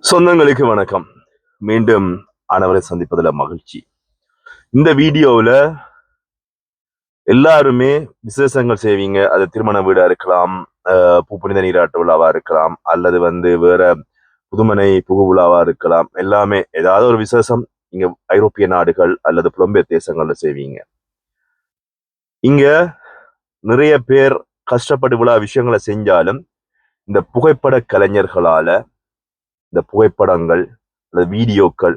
சொந்தங்களுக்கு வணக்கம். மீண்டும் அனைவரை சந்திப்பதில் மகிழ்ச்சி. இந்த வீடியோவில் எல்லாருமே விசேஷங்கள் செய்வீங்க. அது திருமண வீடா இருக்கலாம் அஹ் புனித நீராட்டு விழாவாக இருக்கலாம் அல்லது வந்து வேற புதுமனை புகு விழாவாக இருக்கலாம். எல்லாமே ஏதாவது ஒரு விசேஷம் இங்க ஐரோப்பிய நாடுகள் அல்லது புலம்பெயர் தேசங்களில் செய்வீங்க. இங்க நிறைய பேர் கஷ்டப்பட்டு விழா விஷயங்களை செஞ்சாலும் இந்த புகைப்பட கலைஞர்களால இந்த புகைப்படங்கள் அல்லது வீடியோக்கள்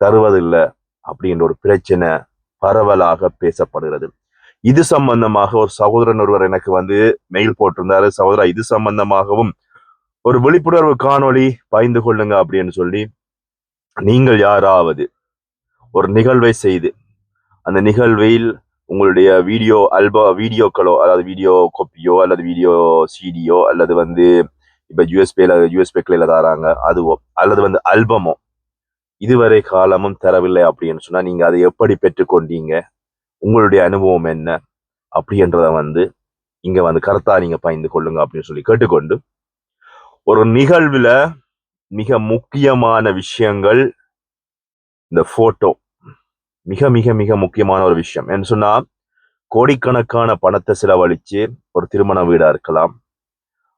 தருவதில்லை அப்படின்ற ஒரு பிரச்சனை பரவலாக பேசப்படுகிறது. இது சம்பந்தமாக ஒரு சகோதரன் ஒருவர் எனக்கு வந்து மெயில் போட்டிருந்தாரு. சகோதரா இது சம்பந்தமாகவும் ஒரு விழிப்புணர்வு காணொளி பகிர்ந்து கொள்ளுங்க அப்படின்னு சொல்லி நீங்கள் யாராவது ஒரு நிகழ்வை செய்து அந்த நிகழ்வில் உங்களுடைய வீடியோ அல்பா வீடியோக்களோ அதாவது வீடியோ கோப்பியோ அல்லது வீடியோ சிடியோ அல்லது வந்து இப்ப யூஎஸ்பில யூஎஸ்பிக்ல தராங்க அதுவோ அல்லது வந்து அல்பமோ இதுவரை காலமும் தரவில்லை அப்படின்னு சொன்னால் நீங்கள் அதை எப்படி பெற்றுக்கொண்டீங்க? உங்களுடைய அனுபவம் என்ன? அப்படின்றத வந்து இங்கே வந்து கருத்தாக நீங்கள் பயந்து கொள்ளுங்க அப்படின்னு சொல்லி கேட்டுக்கொண்டு ஒரு நிகழ்வில் மிக முக்கியமான விஷயங்கள் இந்த ஃபோட்டோ மிக மிக மிக முக்கியமான ஒரு விஷயம். என்ன சொன்னால் கோடிக்கணக்கான பணத்தை செலவழித்து ஒரு திருமண வீடாக இருக்கலாம்.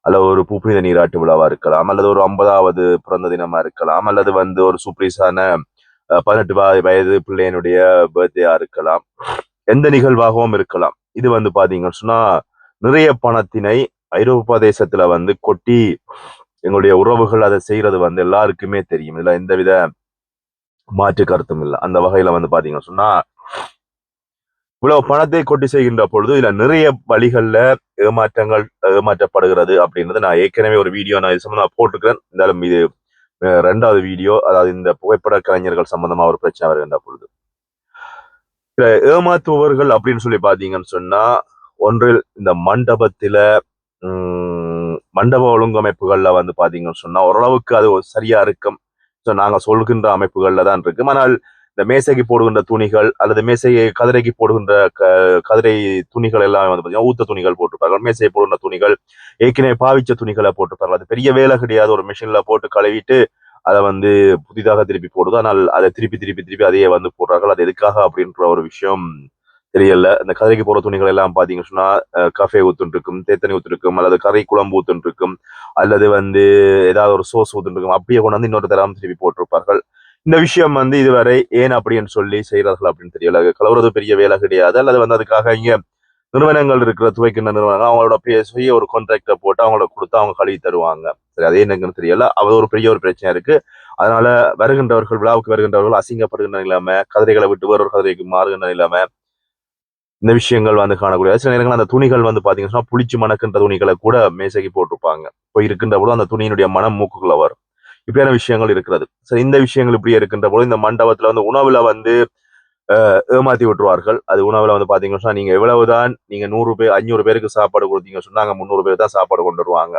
அல்லது ஒரு புப்புனித நீராட்டு விழாவா இருக்கலாம் அல்லது ஒரு ஐம்பதாவது பிறந்த தினமா இருக்கலாம் அல்லது வந்து ஒரு சூப்பரிஸான பதினெட்டு வயது பிள்ளையனுடைய பர்த்டேயா இருக்கலாம். எந்த நிகழ்வாகவும் இருக்கலாம். இது வந்து பாத்தீங்கன்னு சொன்னா நிறைய பணத்தினை ஐரோப்பா தேசத்துல வந்து கொட்டி எங்களுடைய உறவுகள் அதை செய்யறது வந்து எல்லாருக்குமே தெரியும். இதுல எந்தவித மாற்று கருத்தும் இல்லை. அந்த வகையில வந்து பாத்தீங்கன்னு சொன்னா இவ்வளவு பணத்தை கொட்டி செய்கின்ற பொழுது இதுல நிறைய வழிகள்ல ஏமாற்றங்கள் ஏமாற்றப்படுகிறது அப்படின்றது நான் ஏற்கனவே ஒரு வீடியோ நான் இது சம்பந்தமா போட்டுக்கிறேன் இருந்தாலும் இது ரெண்டாவது வீடியோ அதாவது இந்த புகைப்பட கலைஞர்கள் சம்பந்தமா ஒரு பிரச்சனை வருகின்ற பொழுது. இதுல ஏமாத்துபவர்கள் அப்படின்னு சொல்லி பாத்தீங்கன்னு சொன்னா ஒன்றில் இந்த மண்டபத்துல உம், மண்டப ஒழுங்கமைப்புகள்ல வந்து பாத்தீங்கன்னு சொன்னா ஓரளவுக்கு அது ஒரு சரியா இருக்கும். ஸோ நாங்க சொல்கின்ற அமைப்புகள்ல தான் இருக்கும். ஆனால் இந்த மேசைக்கு போடுகின்ற துணிகள் அல்லது மேசையை கதிரைக்கு போடுகின்ற க- கதிரை துணிகள் எல்லாம் வந்து பார்த்தீங்கன்னா ஊத்த துணிகள் போட்டிருப்பார்கள். மேசையை போடுகின்ற துணிகள் ஏற்கனவே பாவிச்ச துணிகளை போட்டிருப்பார்கள். அது பெரிய வேலை கிடையாது. ஒரு மிஷின்ல போட்டு கழுவிட்டு அதை வந்து புதிதாக திருப்பி போடுது ஆனால் அதை திருப்பி திருப்பி திருப்பி அதையே வந்து போடுறார்கள். அது எதுக்காக அப்படின்ற ஒரு விஷயம் தெரியல. இந்த கதிரைக்கு போற துணிகள் எல்லாம் பாத்தீங்கன்னு சொன்னா கஃபே ஊத்துன்னு இருக்கும் தேத்தனி ஊத்து அல்லது கறி குழம்பு ஊத்துன்னு இருக்கும் அல்லது வந்து ஏதாவது ஒரு சோஸ் ஊத்துன்னு இருக்கும் அப்படியே கொண்டு வந்து இன்னொரு தரம் திருப்பி போட்டிருப்பார்கள். இந்த விஷயம் வந்து இதுவரை ஏன் அப்படின்னு சொல்லி செய்கிறார்கள் அப்படின்னு தெரியல கலவுறது பெரிய வேலை கிடையாது. அல்லது வந்து அதுக்காக இங்க நிறுவனங்கள் இருக்கிற துவைக்கின்ற நிறுவனங்கள் அவங்களோட பெரிய சுய ஒரு கான்ட்ராக்டை போட்டு அவங்கள கொடுத்து அவங்க கழுவி தருவாங்க. சரி அதே என்னங்கன்னு தெரியல. அது ஒரு பெரிய ஒரு பிரச்சனை இருக்கு. அதனால வருகின்றவர்கள் விழாவுக்கு வருகின்றவர்கள் அசிங்கப்படுகின்ற இல்லாம கதிரைகளை விட்டு வேறொரு கதிரைக்கு மாறுகின்ற இல்லாம இந்த விஷயங்கள் வந்து காணக்கூடிய. சில நேரங்கள் அந்த துணிகள் வந்து பாத்தீங்கன்னா புளிச்சு மணக்கின்ற துணிகளை கூட மேசைக்கு போட்டிருப்பாங்க. இப்போ இருக்கின்ற போது அந்த துணியினுடைய மனம் மூக்குக்குள்ள வரும். இப்படியான விஷயங்கள் இருக்கிறது. சரி இந்த விஷயங்கள் இப்படி இருக்கின்ற போது இந்த மண்டபத்துல வந்து உணவுல வந்து ஏமாத்தி விட்டுருவார்கள். அது உணவுல வந்து பாத்தீங்கன்னா சொன்னா, நீங்க எவ்வளவுதான் நீங்க நூறு பேர் அஞ்சூறு பேருக்கு சாப்பாடு கொடுத்தீங்க சொன்னாங்க முந்நூறு பேர் தான் சாப்பாடு கொண்டு வருவாங்க.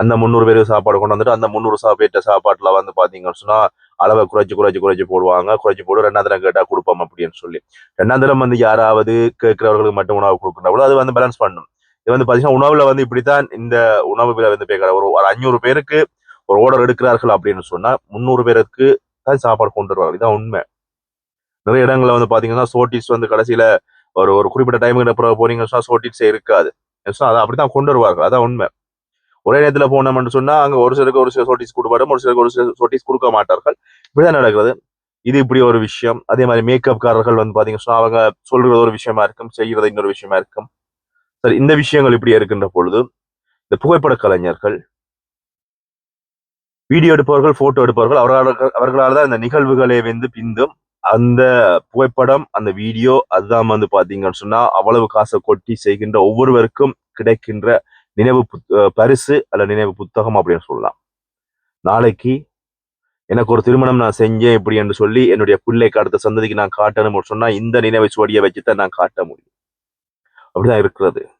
அந்த முந்நூறு பேருக்கு சாப்பாடு கொண்டு வந்துட்டு அந்த முந்நூறு சா சாப்பாட்டுல வந்து பாத்தீங்கன்னு சொன்னா அளவை குறைச்சி குறைச்சி குறைச்சி போடுவாங்க. குறைச்சி போட்டு ரெண்டாம் தரம் கேட்டா கொடுப்போம் அப்படின்னு சொல்லி. ரெண்டாம் தரம் வந்து யாராவது கேட்கிறவர்களுக்கு மட்டும் உணவு கொடுக்கின்ற அது வந்து பேலன்ஸ் பண்ணும். இது வந்து பாத்தீங்கன்னா உணவுல வந்து இப்படித்தான் இந்த உணவு விலை வந்து பேக்கிற ஒரு ஒரு அஞ்சூறு பேருக்கு ஒரு ஓடர் எடுக்கிறார்கள் அப்படின்னு சொன்னா முந்நூறு பேருக்கு தான் சாப்பாடு கொண்டு வருவாங்க. இதான் உண்மை. நிறைய இடங்களில் வந்து பாத்தீங்கன்னா சோட்டிஸ் வந்து கடைசியில ஒரு ஒரு குறிப்பிட்ட டைமுக்கு அப்புறம் போறீங்கன்னு சொன்னா சோட்டிஸே இருக்காது. So அதை அப்படித்தான் கொண்டு வருவார்கள். அதான் உண்மை. ஒரே நேரத்தில் போனோம்னு சொன்னா அங்க ஒரு சிலருக்கு ஒரு சில சோட்டிஸ் கொடுப்பாரு ஒரு சிலருக்கு ஒரு சில சோட்டிஸ் கொடுக்க மாட்டார்கள். இப்படிதான் நடக்கிறது. இது இப்படி ஒரு விஷயம். அதே மாதிரி மேக்கப்காரர்கள் வந்து பாத்தீங்கன்னா சொன்னா அவங்க சொல்றது ஒரு விஷயமா இருக்கும் செய்கிறது இன்னொரு விஷயமா இருக்கும். சரி இந்த விஷயங்கள் இப்படி இருக்கின்ற பொழுது இந்த புகைப்பட கலைஞர்கள் வீடியோ எடுப்பவர்கள் போட்டோ எடுப்பவர்கள் அவர்களால் அவர்களால் தான் இந்த நிகழ்வுகளை வந்து பிந்தும். அந்த புகைப்படம் அந்த வீடியோ அதுதான் வந்து பார்த்தீங்கன்னு சொன்னா அவ்வளவு காசை கொட்டி செய்கின்ற ஒவ்வொருவருக்கும் கிடைக்கின்ற நினைவு புத்- பரிசு அல்ல நினைவு புத்தகம் அப்படின்னு சொல்லலாம். நாளைக்கு எனக்கு ஒரு திருமணம் நான் செஞ்சேன் இப்படி என்று சொல்லி என்னுடைய பிள்ளைக்கு அடுத்த சந்ததிக்கு நான் காட்டணும் சொன்னால் இந்த நினைவு சுவடியை வச்சுதான் நான் காட்ட முடியும். அப்படிதான் இருக்கிறது.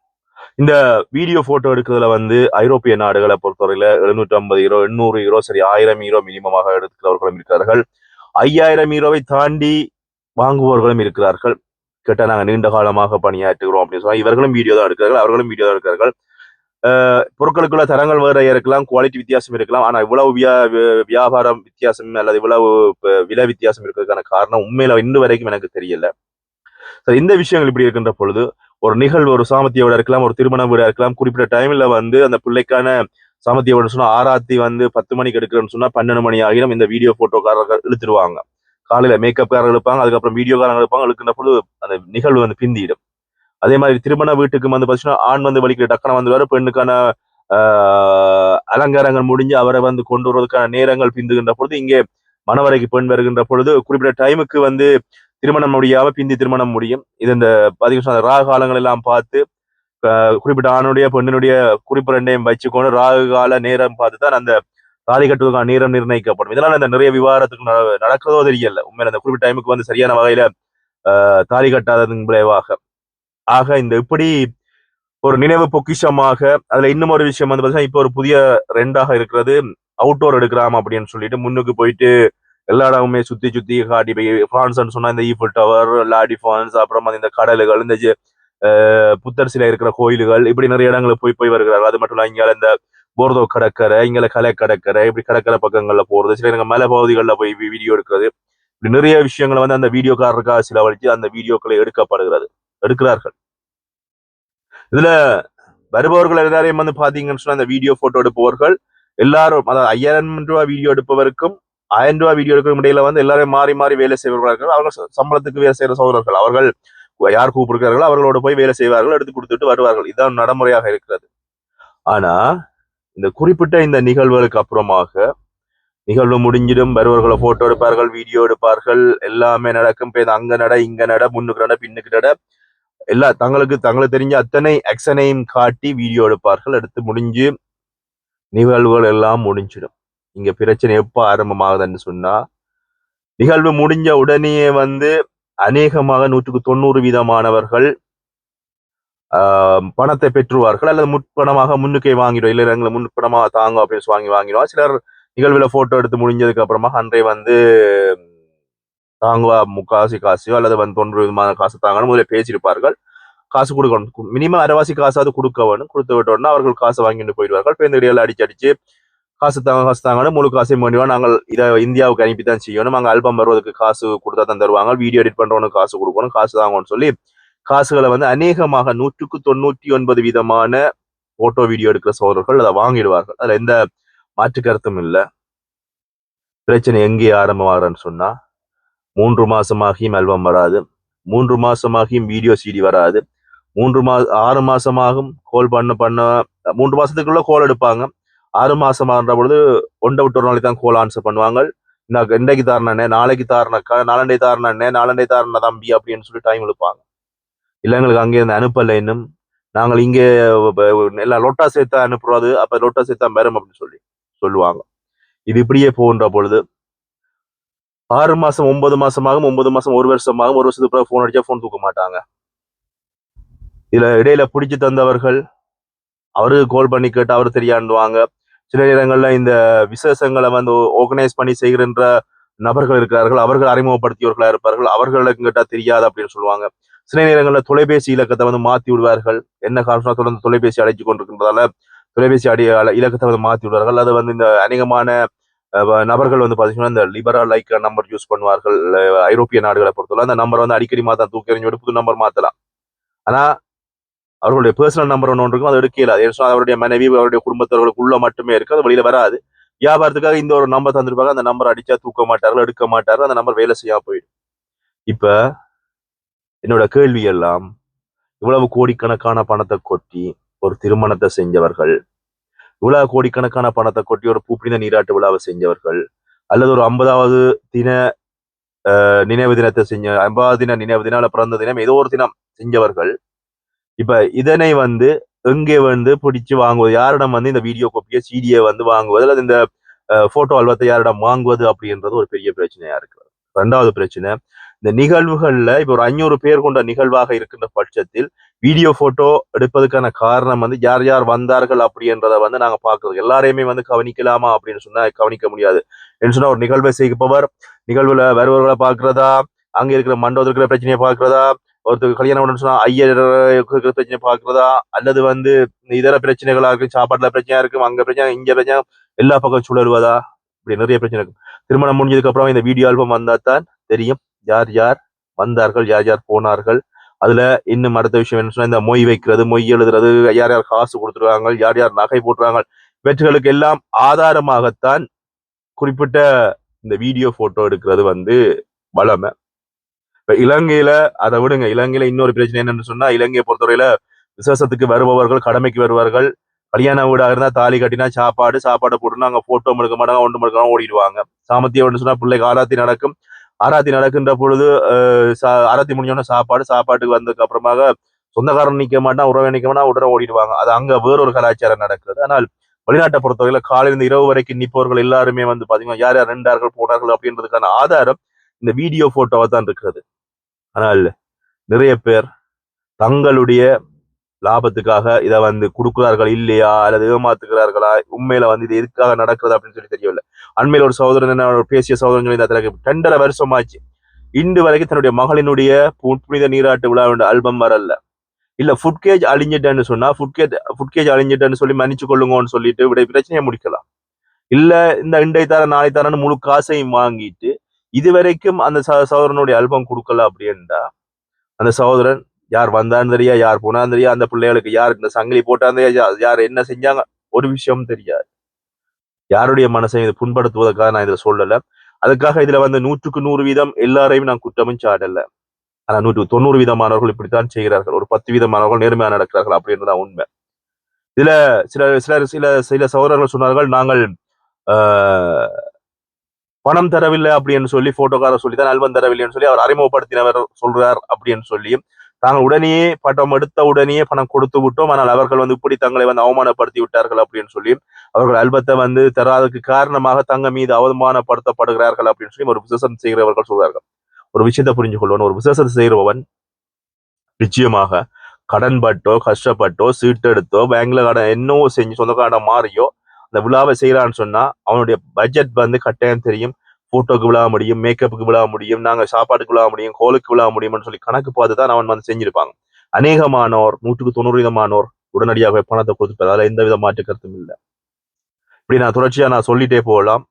இந்த வீடியோ போட்டோ எடுக்கிறதுல வந்து ஐரோப்பிய நாடுகளை பொறுத்தவரையில எழுநூற்றி ஐம்பது ஈரோ எண்ணூறு ஈரோ சரி ஆயிரம் ஈரோ மினிமமாக எடுக்கிறவர்களும் இருக்கிறார்கள். ஐயாயிரம் ஈரோவை தாண்டி வாங்குபவர்களும் இருக்கிறார்கள். கிட்ட நாங்கள் நீண்ட காலமாக பணியாற்றுகிறோம் அப்படின்னு சொன்னால் இவர்களும் வீடியோ தான் எடுக்கிறார்கள் அவர்களும் வீடியோ தான் எடுக்கிறார்கள். பொருட்களுக்குள்ள தரங்கள் வேற இருக்கலாம் குவாலிட்டி வித்தியாசம் இருக்கலாம் ஆனால் இவ்வளவு வியா வியாபாரம் வித்தியாசம் அல்லது இவ்வளவு விலை வித்தியாசம் இருக்கிறதுக்கான காரணம் உண்மையில இன்னும் வரைக்கும் எனக்கு தெரியல. இந்த விஷயங்கள் இப்படி இருக்கின்ற பொழுது ஒரு நிகழ்வு ஒரு சாமத்திய விட இருக்கலாம் ஒரு திருமண வீடா இருக்கலாம் குறிப்பிட்ட டைம்ல வந்து அந்த பிள்ளைக்கான சாமத்திய விட சொன்னா ஆராத்தி வந்து பத்து மணிக்கு எடுக்கிறேன்னு சொன்னா பன்னெண்டு மணி ஆகிடும். இந்த வீடியோ போட்டோக்காரர்கள் இழுத்துருவாங்க. காலையில மேக்கப்காரர்கள் இருப்பாங்க அதுக்கப்புறம் வீடியோக்காரங்க இருப்பாங்க இழுக்கின்ற பொழுது அந்த நிகழ்வு வந்து பிந்திடும். அதே மாதிரி திருமண வீட்டுக்கு வந்து பார்த்தீங்கன்னா ஆண் வந்து வலிக்கிற டக்குன வந்துருவாரு பெண்ணுக்கான அலங்காரங்கள் முடிஞ்சு அவரை வந்து கொண்டு வருவதற்கான நேரங்கள் பிந்துகின்ற பொழுது இங்கே மணவரைக்கு பெண் வருகின்ற பொழுது குறிப்பிட்ட டைமுக்கு வந்து திருமணம் முடியாம பிந்தி திருமணம் முடியும். இது இந்த பாத்தீங்கன்னா ராகு காலங்கள் எல்லாம் பார்த்து குறிப்பிட்ட ஆணுடைய பெண்ணினுடைய குறிப்பு ரெண்டையும் வச்சுக்கொண்டு ராகு கால நேரம் பார்த்து தான் அந்த தாலி கட்டுவதற்கான நேரம் நிர்ணயிக்கப்படும். இதனால இந்த நிறைய விவாதத்துக்கு நட- நடக்கிறதோ தெரியல. உண்மையில அந்த குறிப்பிட்ட டைமுக்கு வந்து சரியான வகையில தாலி கட்டாததன் விளைவாக. ஆக இந்த இப்படி ஒரு நினைவு பொக்கிஷமாக அதுல இன்னும் ஒரு விஷயம் வந்து பாத்தீங்கன்னா இப்போ ஒரு புதிய ரெண்டாக இருக்கிறது அவுட்டோர் எடுக்கிறாம அப்படின்னு சொல்லிட்டு முன்னுக்கு போயிட்டு எல்லா இடமுமே சுத்தி சுத்தி காட்டி போய் பிரான்ஸ் சொன்னா இந்த ஈஃபில் டவர் லாடி ஃபான்ஸ் அப்புறம் இந்த கடலுகள் இந்த புத்தர் சிலை இருக்கிற கோயில்கள் இப்படி நிறைய இடங்களுக்கு போய் போய் வருகிறார்கள். அது மட்டும் இல்ல இங்கால இந்த போர்தோ கடற்கரை இங்கே கலை கடற்கரை இப்படி கடற்கரை பக்கங்கள்ல போறது சில இடங்கள் மலை பகுதிகளில் போய் வீடியோ எடுக்கிறது. இப்படி நிறைய விஷயங்களை வந்து அந்த வீடியோக்காரருக்காக செலவழித்து அந்த வீடியோக்களை எடுக்கப்படுகிறது எடுக்கிறார்கள். இதுல வருபவர்கள் எல்லாரையும் வந்து பாத்தீங்கன்னு சொன்னா அந்த வீடியோ போட்டோ எடுப்பவர்கள் எல்லாரும் அதாவது ஐயாயிரம் ரூபாய் வீடியோ எடுப்பவருக்கும் ஆயிரம் ரூபாய் வீடியோ எடுக்கும் இடையில வந்து எல்லாரும் மாறி மாறி வேலை செய்வார்கள். அவர்கள் சம்பளத்துக்கு வேலை செய்யற சகோதரர்கள் அவர்கள் யார் கூப்பிடுகிறார்களோ அவர்களோட போய் வேலை செய்வார்கள் எடுத்து கொடுத்துட்டு வருவார்கள். இதுதான் நடைமுறையாக இருக்கிறது. ஆனா இந்த குறிப்பிட்ட இந்த நிகழ்வுகளுக்கு அப்புறமாக நிகழ்வு முடிஞ்சிடும். வருவர்களை போட்டோ எடுப்பார்கள் வீடியோ எடுப்பார்கள். எல்லாமே நடக்கும். போய் அங்க நட இங்க நட முன்னுக்கு நட பின்னுக்கு நட. எல்லா தங்களுக்கு தங்களுக்கு தெரிஞ்ச அத்தனை ஆக்ஷனையும் காட்டி வீடியோ எடுப்பார்கள். எடுத்து முடிஞ்சு நிகழ்வுகள் எல்லாம் முடிஞ்சிடும். இங்க பிரச்சனை எப்ப ஆரம்பமாகுதுன்னு சொன்னா நிகழ்வு முடிஞ்ச உடனேயே வந்து அநேகமாக நூற்றுக்கு தொண்ணூறு வீதமானவர்கள் ஆஹ், பணத்தை பெற்றுவார்கள். அல்லது முற்பணமாக முன்னுக்கே வாங்கிடும் இல்லை எங்களை முன்பணமாக தாங்க அப்படின்னு சொல்லி வாங்கி வாங்கிடுவோம். சிலர் நிகழ்வில் போட்டோ எடுத்து முடிஞ்சதுக்கு அப்புறமா அன்றை வந்து தாங்குவா முக்காசி காசியோ அல்லது வந்து தொண்ணூறு விதமான காசு தாங்கன்னு முதல்ல பேசியிருப்பார்கள். காசு கொடுக்கணும். மினிமம் அரைவாசி காசாவது கொடுக்க வேணும். கொடுத்து விட்டோம்னா அவர்கள் காசு வாங்கிட்டு போயிடுவார்கள். இப்போ இந்த இடையில அடிச்சு அடிச்சு காசு தாங்க காசு தாங்கன்னு முழு காசையும் வேண்டிவா நாங்கள் இதை இந்தியாவுக்கு அனுப்பி தான் செய்யணும். நாங்கள் ஆல்பம் வருவதற்கு காசு கொடுத்தா தான் தருவாங்க. வீடியோ எடிட் பண்றவனுக்கு காசு கொடுக்கணும். காசு தாங்கன்னு சொல்லி காசுகளை வந்து அநேகமாக நூற்றுக்கு தொண்ணூற்றி ஒன்பது விதமான போட்டோ வீடியோ எடுக்கிற சோழர்கள் அதை வாங்கிடுவார்கள். அதுல எந்த மாற்று கருத்தும் இல்லை. பிரச்சனை எங்கே ஆரம்பமாகறன்னு சொன்னா மூன்று மாசமாகியும் ஆல்பம் வராது. மூன்று மாசமாகியும் வீடியோ சிடி வராது. மூன்று மா ஆறு மாசமாகும் கோல் பண்ண பண்ண மூன்று மாசத்துக்குள்ள கோல் எடுப்பாங்க. ஆறு மாசம் பொழுது ஒன்றை விட்டு ஒரு நாளைக்கு தான் கோல் ஆன்சர் பண்ணுவாங்க நான் இன்றைக்கு தாரணே நாளைக்கு தாரணக்கா நாலண்டை தாரணே நாலண்டை தாரண தம்பி அப்படின்னு சொல்லி டைம் எடுப்பாங்க இல்லை எங்களுக்கு அங்கே இருந்து அனுப்பலை இன்னும். நாங்கள் இங்கே எல்லாம் லொட்டா சேர்த்தா அனுப்புறது அப்போ லொட்டா சேர்த்தா மரம் அப்படின்னு சொல்லி சொல்லுவாங்க. இது இப்படியே போகின்ற பொழுது ஆறு மாசம் ஒன்பது மாசமாகும் ஒன்பது மாசம் ஒரு வருஷமாகும் ஒரு வருஷத்துக்கு பிறகு ஃபோன் அடிச்சா ஃபோன் தூக்க மாட்டாங்க. இதுல இடையில பிடிச்சி தந்தவர்கள் அவருக்கு கால் பண்ணி கேட்டு அவர் தெரியாண்டுவாங்க சில நேரங்கள்ல இந்த விசேஷங்களை வந்து ஆர்கனைஸ் பண்ணி செய்கின்ற நபர்கள் இருக்கிறார்கள். அவர்கள் அறிமுகப்படுத்தியவர்களா இருப்பார்கள். அவர்களுக்கு கேட்டா தெரியாது அப்படின்னு சொல்லுவாங்க. சில நேரங்களில் தொலைபேசி இலக்கத்தை வந்து மாத்தி விடுவார்கள். என்ன காரணம் தொடர்ந்து தொலைபேசி அழைச்சு கொண்டிருக்கின்றதால தொலைபேசி அடி இலக்கத்தை வந்து மாத்தி விடுவார்கள். அது வந்து இந்த அநேகமான நபர்கள் வந்து பாத்தீங்கன்னா இந்த லிபரல் லைக் நம்பர் யூஸ் பண்ணுவார்கள். ஐரோப்பிய நாடுகளை பொறுத்தவரை அந்த நம்பர் வந்து அடிக்கடி மாத்தான் தூக்கி எறிஞ்சு புது நம்பர் மாத்தலாம். ஆனா அவர்களுடைய பர்சனல் நம்பர் ஒன்று இருக்கும் அது எடுக்க அவருடைய மனைவி அவருடைய குடும்பத்தவர்களுக்குள்ள மட்டுமே இருக்கு அது வெளியில வராது. வியாபாரத்துக்காக இந்த ஒரு நம்பர் தந்திருப்பாங்க. அந்த நம்பர் அடிச்சா தூக்க மாட்டார்கள் எடுக்க மாட்டார்கள் அந்த நம்பர் வேலை செய்யாம போயிடும். இப்ப என்னோட கேள்வி எல்லாம் இவ்வளவு கோடிக்கணக்கான பணத்தை கொட்டி ஒரு திருமணத்தை செஞ்சவர்கள் இவ்வளவு கோடிக்கணக்கான பணத்தை கொட்டி ஒரு பூப்பிடிந்த நீராட்டு விழாவை செஞ்சவர்கள் அல்லது ஒரு ஐம்பதாவது தின நினைவு தினத்தை செஞ்ச ஐம்பதாவது தின நினைவு தினம் பிறந்த தினம் ஏதோ ஒரு தினம் செஞ்சவர்கள் இப்ப இதனை வந்து எங்கே வந்து பிடிச்சு வாங்குவது? யாரிடம் வந்து இந்த வீடியோ காப்பியை சிடியை வந்து வாங்குவது? அல்லது இந்த போட்டோ அல்வத்தை யாரிடம் வாங்குவது அப்படின்றது ஒரு பெரிய பிரச்சனையா இருக்கு. ரெண்டாவது பிரச்சனை இந்த நிகழ்வுகள்ல இப்ப ஒரு ஐநூறு பேர் கொண்ட நிகழ்வாக இருக்கின்ற பட்சத்தில் வீடியோ போட்டோ எடுப்பதற்கான காரணம் வந்து யார் யார் வந்தார்கள் அப்படின்றத வந்து நாங்க பாக்குறது எல்லாரையுமே வந்து கவனிக்கலாமா அப்படின்னு சொன்னா கவனிக்க முடியாது. என்று சொன்னா ஒரு நிகழ்வை செய்பவர் நிகழ்வுல வருபவர்களை பாக்குறதா அங்க இருக்கிற மண்டபத்தில் இருக்கிற பிரச்சனையை பாக்குறதா ஒருத்தருக்கு கல்யாணம் பண்ணணும்னு சொன்னா ஐயர் பிரச்சனை பாக்குறதா அல்லது வந்து இதர பிரச்சனைகளா இருக்கு சாப்பாட்டுல பிரச்சனையா இருக்கும் அங்க பிரச்சனை இங்க பிரச்சனை எல்லா பக்கம் சுழல்வதா? இப்படி நிறைய பிரச்சனை இருக்கும் திருமணம் முடிஞ்சதுக்கு அப்புறம் இந்த வீடியோ ஆல்பம் வந்தா தான் தெரியும். யார் யார் வந்தார்கள் யார் யார் போனார்கள்? அதுல இன்னும் அடுத்த விஷயம் என்ன சொன்னா இந்த மொய் வைக்கிறது மொய் எழுதுறது யார் யார் காசு கொடுத்துருவாங்க யார் யார் நகை போட்டுருவாங்க இவற்றுகளுக்கு எல்லாம் ஆதாரமாகத்தான் குறிப்பிட்ட இந்த வீடியோ போட்டோ எடுக்கிறது வந்து வளமை. இப்ப இலங்கையில அதை விடுங்க. இலங்கையில இன்னொரு பிரச்சனை என்னன்னு சொன்னா இலங்கையை பொறுத்தவரையில விசேஷத்துக்கு வருபவர்கள் கடமைக்கு வருவார்கள் கல்யாண வீடாக இருந்தா தாலி கட்டினா சாப்பாடு சாப்பாடு போட்டுனா அங்க போட்டோ எடுக்க மாட்டாங்க ஒன்று எடுக்க ஓடிடுவாங்க. சாமத்தியம் சொன்னா பிள்ளைக்கு ஆராத்தி நடக்கும். ஆராத்தி நடக்கின்ற பொழுது சா- ஆராத்தி முடிஞ்சோடனே சாப்பாடு சாப்பாட்டுக்கு வந்ததுக்கு அப்புறமாக சொந்தக்காரன் நிக்க மாட்டான் உறவை நிக்க மாட்டா உடனே ஓடிடுவாங்க. அது அங்க வேறொரு கலாச்சாரம் நடக்குது. ஆனால் வெளிநாட்டை பொறுத்தவரையில காலையிலிருந்து இரவு வரைக்கும் நிற்பவர்கள் எல்லாருமே வந்து பாத்தீங்கன்னா யார் யார் ரெண்டார்கள் போனார்கள் அப்படின்றதுக்கான ஆதாரம் இந்த வீடியோ போட்டோவா தான் இருக்கிறது. ஆனால் நிறைய பேர் தங்களுடைய லாபத்துக்காக இதை வந்து கொடுக்குறார்கள் இல்லையா? அல்லது ஏமாத்துக்கிறார்களா உண்மையில வந்து இது எதுக்காக நடக்கிறது அப்படின்னு சொல்லி தெரியவில்லை. அண்மையில் ஒரு சகோதரன் என்ன பேசிய சகோதரன் சொல்லி தனக்கு ரெண்டரை வருஷமாச்சு. இன்று வரைக்கும் தன்னுடைய மகளினுடைய புனித நீராட்டு விழா ஆல்பம் வரல இல்ல ஃபுட்கேஜ் அழிஞ்சிட்டேன்னு சொன்னா ஃபுட்கேஜ் ஃபுட்கேஜ் அழிஞ்சிட்டேன்னு சொல்லி மன்னிச்சு கொள்ளுங்கன்னு சொல்லிட்டு விட பிரச்சனையை முடிக்கலாம். இல்ல இந்த இண்டை தர நாளை தரன்னு முழு காசையும் வாங்கிட்டு இதுவரைக்கும் அந்த ச- சகோதரனுடைய அல்பம் கொடுக்கல அப்படின்னா அந்த சகோதரன் யார் வந்தான்னு தெரியா யார் போனான்னு தெரியா அந்த பிள்ளைகளுக்கு யார் இந்த சங்கிலி போட்டான்னு தெரியா யார் என்ன செஞ்சாங்க ஒரு விஷயம் தெரியாது. யாருடைய மனசை இதை புண்படுத்துவதற்காக நான் இதில் சொல்லல. அதுக்காக இதுல வந்து நூற்றுக்கு நூறு வீதம் எல்லாரையும் நான் குற்றமும் சாடல. ஆனா நூற்று தொண்ணூறு வீதமானவர்கள் இப்படித்தான் செய்கிறார்கள். ஒரு பத்து வீதமானவர்கள் நேர்மையா நடக்கிறார்கள் அப்படின்றதான் உண்மை. இதுல சில சிலர் சில சில சகோதரர்கள் சொன்னார்கள் நாங்கள் ஆஹ், பணம் தரவில்லை அப்படின்னு சொல்லி போட்டோக்காரர் சொல்லி தான் அல்பம் தரவில்லைன்னு சொல்லி அவர் அறிமுகப்படுத்தினவர் சொல்றார் அப்படின்னு சொல்லி தாங்கள் உடனேயே பட்டம் எடுத்த உடனே பணம் கொடுத்து விட்டோம். ஆனால் அவர்கள் வந்து இப்படி தங்களை வந்து அவமானப்படுத்தி விட்டார்கள் அப்படின்னு சொல்லி அவர்கள் அல்பத்தை வந்து தராததுக்கு காரணமாக தங்க மீது அவமானப்படுத்தப்படுகிறார்கள் அப்படின்னு சொல்லி ஒரு விசேஷம் செய்கிறவர்கள் சொல்றார்கள். ஒரு விஷயத்தை புரிஞ்சு கொள்வன் ஒரு விசேஷத்தை செய்கிறவன் நிச்சயமாக கடன்பட்டோ கஷ்டப்பட்டோ சீட்டெடுத்தோ பேங்க்ல கடன் என்னவோ செஞ்சு சொந்த கடன் மாறியோ அந்த விழாவை செய்யலான்னு சொன்னா அவனுடைய பட்ஜெட் வந்து கட்டாயம் தெரியும். போட்டோக்கு விழா முடியும் மேக்கப்புக்கு விழா முடியும் நாங்க சாப்பாட்டுக்கு விழா முடியும் கோலுக்கு விழா முடியும்னு சொல்லி கணக்கு பார்த்து தான் அவன் வந்து செஞ்சிருப்பாங்க. அநேகமானோர் நூற்றுக்கு தொண்ணூறு விதமானோர் உடனடியாக பணத்தை கொடுத்துப்பதால எந்த வித மாற்று கருத்தும் இல்லை. இப்படி நான் தொடர்ச்சியா நான் சொல்லிட்டே போகலாம்.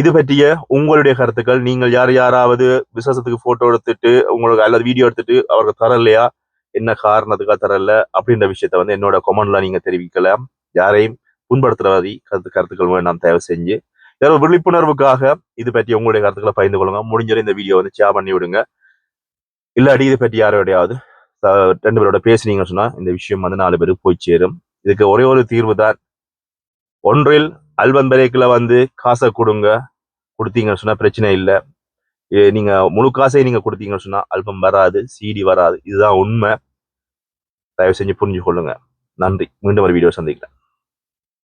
இது பற்றிய உங்களுடைய கருத்துக்கள் நீங்கள் யார் யாராவது விசேஷத்துக்கு போட்டோ எடுத்துட்டு உங்களுக்கு அல்லது வீடியோ எடுத்துட்டு அவருக்கு தரலையா? என்ன காரணத்துக்காக தரல? அப்படின்ற விஷயத்த வந்து என்னோட கொமெண்ட்ல நீங்க தெரிவிக்கலாம். யாரையும் புண்படுத்துறவாதி கருத்து கருத்துக்கள் நான் தயவு செஞ்சு ஏதோ விழிப்புணர்வுக்காக இது பற்றி உங்களுடைய கருத்துக்களை பகிர்ந்து கொள்ளுங்க. முடிஞ்ச இந்த வீடியோ வந்து ஷேர் பண்ணி விடுங்க. இல்லாட்டி இது பற்றி யாரோடையாவது ரெண்டு பேரோட பேசுனீங்கன்னு சொன்னால் இந்த விஷயம் வந்து நாலு பேருக்கு போய் சேரும். இதுக்கு ஒரே ஒரு தீர்வு தான். ஒன்றில் அல்பம் பிரேக்கில் வந்து காசை கொடுங்க. கொடுத்தீங்கன்னு சொன்னால் பிரச்சனை இல்லை. நீங்கள் முழு காசை நீங்கள் கொடுத்தீங்கன்னு சொன்னால் அல்பம் வராது சிடி வராது. இதுதான் உண்மை. தயவு செஞ்சு புரிஞ்சு கொள்ளுங்க நன்றி. மீண்டும் ஒரு வீடியோ சந்திக்கிறேன்